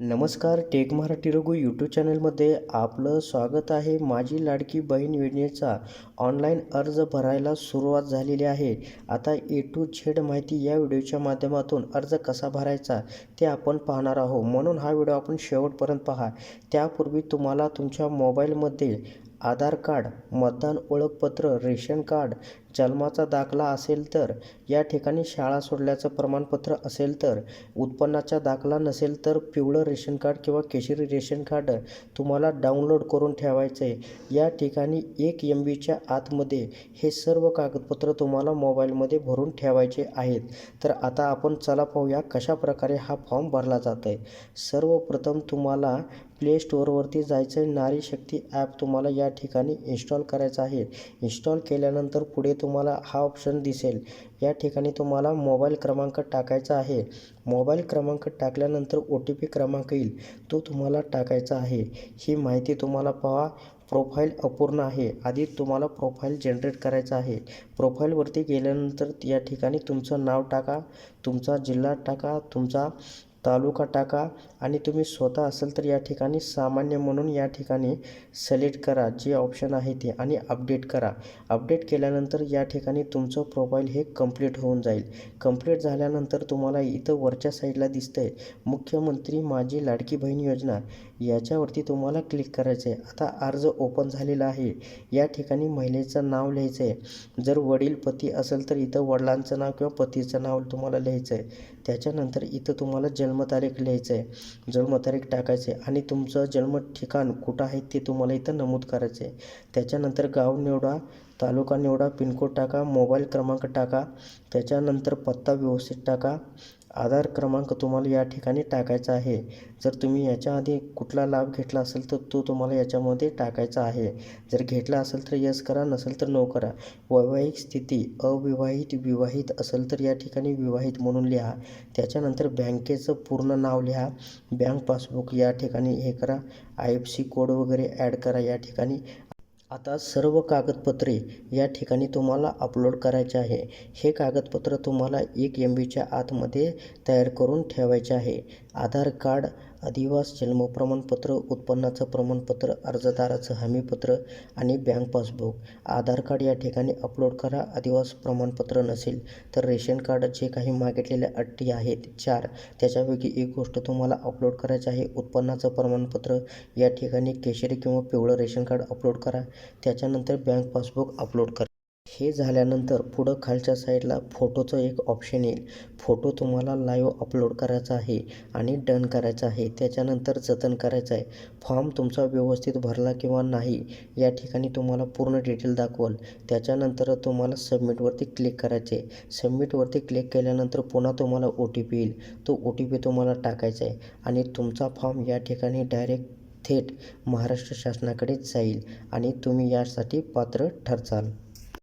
नमस्कार take Marathi Raghu YouTube चॅनलमध्ये आपलं स्वागत आहे. माझी लाडकी बहीण योजनेचा ऑनलाईन अर्ज भरायला सुरुवात झालेली आहे. आता ए टू झेड माहिती या व्हिडिओच्या माध्यमातून अर्ज कसा भरायचा ते आपण पाहणार आहोत. म्हणून हा व्हिडिओ आपण शेवटपर्यंत पहा. त्यापूर्वी तुम्हाला तुमच्या मोबाईलमध्ये आधार कार्ड मतदान ओळखपत्र रेशन कार्ड जन्माचा दाखला असेल तर या ठिकाणी शाळा सोडल्याचं प्रमाणपत्र असेल तर उत्पन्नाचा दाखला नसेल तर पिवळं रेशन कार्ड किंवा केशरी रेशन कार्ड तुम्हाला डाउनलोड करून ठेवायचं आहे या ठिकाणी एक एम बीच्या आतमध्ये हे सर्व कागदपत्र तुम्हाला मोबाईलमध्ये भरून ठेवायचे आहेत. तर आता आपण चला पाहूया कशा प्रकारे हा फॉर्म भरला जात आहे सर्वप्रथम तुम्हाला प्ले स्टोअरवरती जायचं आहे नारी शक्ती ॲप तुम्हाला या ठिकाणी इन्स्टॉल करायचं आहे. इन्स्टॉल केल्यानंतर पुढे तुम्हाला हा ऑप्शन दिसेल. या ठिकाणी तुम्हाला मोबाईल क्रमांक टाकायचा आहे. मोबाईल क्रमांक टाकल्यानंतर ओ टी पी क्रमांक येईल. तो तुम्हाला टाकायचा आहे. ही माहिती तुम्हाला पहा. प्रोफाईल अपूर्ण आहे. आधी तुम्हाला प्रोफाईल जनरेट करायचं आहे. प्रोफाईलवरती गेल्यानंतर या ठिकाणी तुमचं नाव टाका. तुमचा जिल्हा टाका. तुमचा तालुका टाका आणि तुम्ही स्वतः असेल तर या ठिकाणी सामान्य म्हणून या ठिकाणी सिलेक्ट करा. जे ऑप्शन आहे ते आणि अपडेट करा. अपडेट केल्यानंतर या ठिकाणी तुमचं प्रोफाईल हे कंप्लीट होऊन जाईल. कंप्लीट झाल्यानंतर तुम्हाला इथं वरच्या साईडला दिसतंय मुख्यमंत्री माझी लाडकी बहीण योजना. याच्यावरती तुम्हाला क्लिक करायचं आहे आता अर्ज ओपन झालेला आहे. या ठिकाणी महिलेचं नाव लिहायचं आहे जर वडील पती असेल तर इथं वडिलांचं नाव किंवा पतीचं नाव तुम्हाला लिहायचं आहे त्याच्यानंतर इथं तुम्हाला जन्मतारीख लिहायचं आहे जन्मतारीख टाकायचं आहे आणि तुमचं जन्म ठिकाण कुठं आहे ते तुम्हाला इथं नमूद करायचं आहे त्याच्यानंतर गाव निवडा. तालुका निवडा पिनकोड टाका मोबाईल क्रमांक टाका त्याच्यानंतर पत्ता व्यवस्थित टाका. आधार क्रमांक तुम्हाला या ठिकाणी टाकायचा आहे. जर तुम्ही याच्या आधी कुठला लाभ घेतला असेल तर तो तुम्हाला याच्यामध्ये टाकायचा आहे. जर घेतला असेल तर यस करा नसेल तर नो करा. वैवाहिक स्थिती अविवाहित विवाहित असेल तर या ठिकाणी विवाहित म्हणून लिहा. त्याच्यानंतर बँकेचं पूर्ण नाव लिहा. बँक पासबुक या ठिकाणी हे करा. आय एफ सी कोड वगैरे ॲड करा या ठिकाणी. आता सर्व कागदपत्रे या ठिकाणी तुम्हाला अपलोड करायचे आहे. हे कागदपत्र तुम्हाला एक एम बीच्या आतमध्ये तयार करून ठेवायचे आहे. आधार कार्ड अधिवास जन्म प्रमाणपत्र उत्पन्नाचं प्रमाणपत्र अर्जदाराचं हमीपत्र आणि बँक पासबुक. आधार कार्ड या ठिकाणी अपलोड करा. अधिवास प्रमाणपत्र नसेल तर रेशन कार्ड जे काही मागितलेल्या अटी आहेत चार त्याच्यापैकी एक गोष्ट तुम्हाला अपलोड करायची आहे. उत्पन्नाचं प्रमाणपत्र या ठिकाणी केशरी किंवा पिवळं रेशन कार्ड अपलोड करा. त्याच्यानंतर बँक पासबुक अपलोड करा. हे झाल्यानंतर पुढं खालच्या साईडला फोटोचं एक ऑप्शन येईल. फोटो तुम्हाला लाईव्ह अपलोड करायचा आहे आणि डन करायचा आहे. त्याच्यानंतर जतन करायचं आहे. फॉर्म तुमचा व्यवस्थित भरला किंवा नाही या ठिकाणी तुम्हाला पूर्ण डिटेल दाखवल. त्याच्यानंतर तुम्हाला सबमिटवरती क्लिक करायचे सबमिटवरती क्लिक केल्यानंतर पुन्हा तुम्हाला ओ टी पी येईल. तो ओ टी पी तुम्हाला टाकायचा आहे आणि तुमचा फॉर्म या ठिकाणी डायरेक्ट थेट महाराष्ट्र शासनाकडे जाईल आणि तुम्ही यासाठी पात्र ठरचाल.